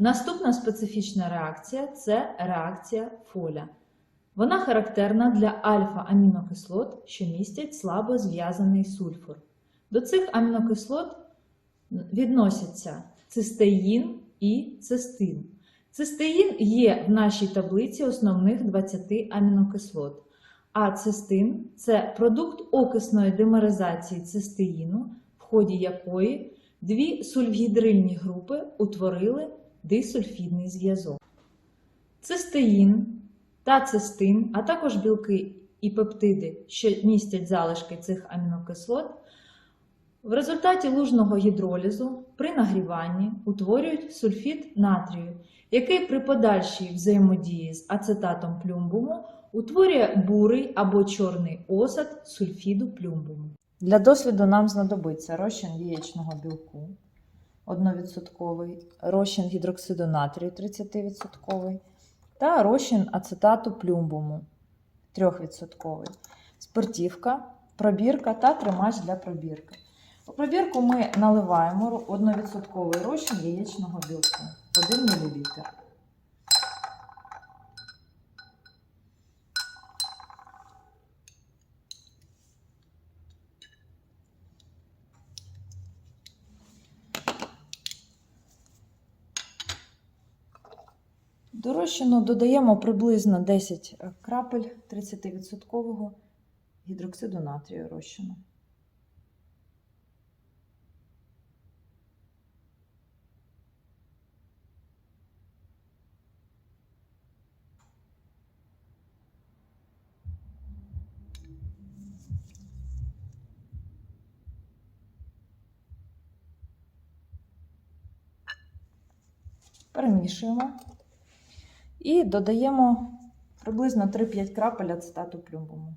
Наступна специфічна реакція це реакція фоля. Вона характерна для альфа-амінокислот, що містять слабо зв'язаний сульфур. До цих амінокислот відносяться цистеїн і цистин. Цистеїн є в нашій таблиці основних 20 амінокислот, а цистин це продукт окисної димеризації цистеїну, в ході якої дві сульфгідрильні групи утворили дисульфідний зв'язок. Цистеїн та цистин, а також білки і пептиди, що містять залишки цих амінокислот, в результаті лужного гідролізу при нагріванні утворюють сульфід натрію, який при подальшій взаємодії з ацетатом плюмбуму утворює бурий або чорний осад сульфіду плюмбуму. Для досліду нам знадобиться розчин яєчного білку 1%, розчин гідроксиду натрію 30% та розчин ацетату плюмбуму 3%, спиртівка, пробірка та тримач для пробірки. У пробірку ми наливаємо 1% розчин яєчного білку 1 мл. До розчину додаємо приблизно 10 крапель 30% гідроксиду натрію розчину. Перемішуємо і додаємо приблизно 3-5 крапель ацетату плюмбуму.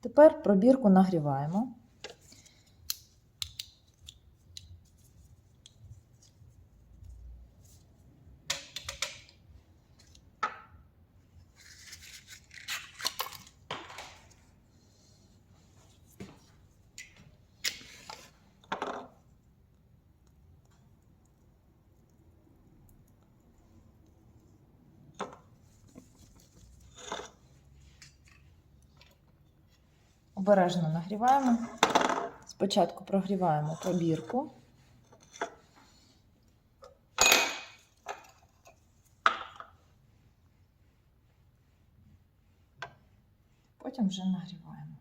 Тепер пробірку нагріваємо. Обережно нагріваємо. Спочатку прогріваємо пробірку. Потім вже нагріваємо.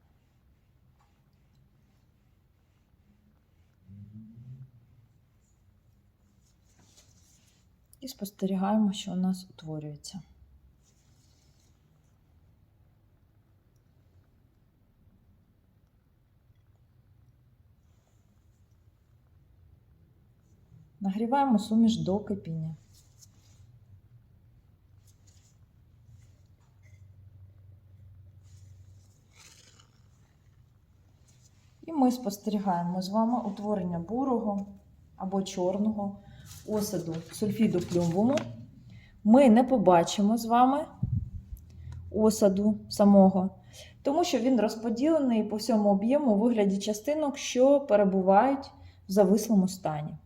І спостерігаємо, що у нас утворюється. Нагріваємо суміш до кипіння. І ми спостерігаємо з вами утворення бурого або чорного осаду сульфіду плюмбуму. Ми не побачимо з вами осаду самого, тому що він розподілений по всьому об'єму у вигляді частинок, що перебувають в завислому стані.